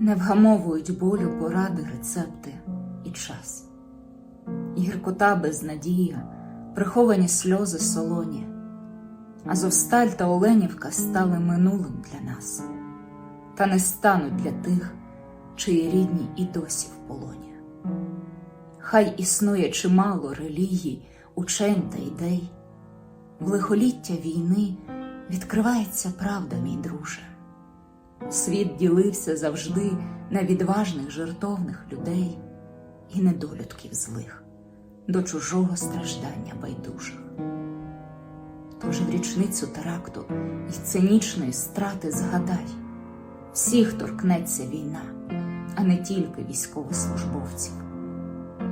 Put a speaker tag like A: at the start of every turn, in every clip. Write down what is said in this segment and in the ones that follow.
A: Не вгамовують болю поради, рецепти і час. Гіркота безнадія, приховані сльози солоні. Азовсталь та Оленівка стали минулим для нас, та не стануть для тих, чиї рідні і досі в полоні. Хай існує чимало релігій, учень та ідей. В лихоліття війни відкривається правда, мій друже. Світ ділився завжди на відважних жертовних людей і недолюдків злих, до чужого страждання байдужих. Тож в річницю теракту і цинічної страти згадай, всіх торкнеться війна, а не тільки військовослужбовців.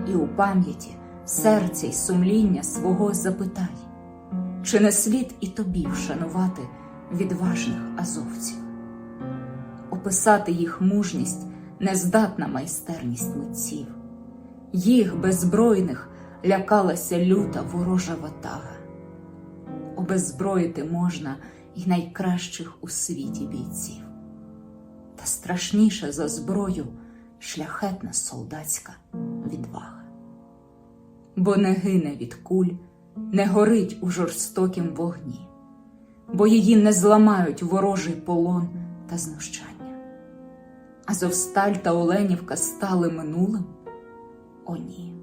A: І у пам'яті серця й сумління свого запитай, чи не слід і тобі вшанувати відважних азовців, описати їх мужність нездатна майстерність митців, їх беззбройних лякалася люта ворожа ватага. Обеззброїти можна й найкращих у світі бійців, та страшніше за зброю шляхетна солдатська відвага. Бо не гине від куль, не горить у жорстокім вогні, бо її не зламають ворожий полон та знущання. Азовсталь та Оленівка стали минулим? О, ні.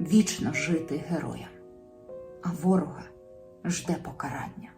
A: Вічно жити героям, а ворога жде покарання.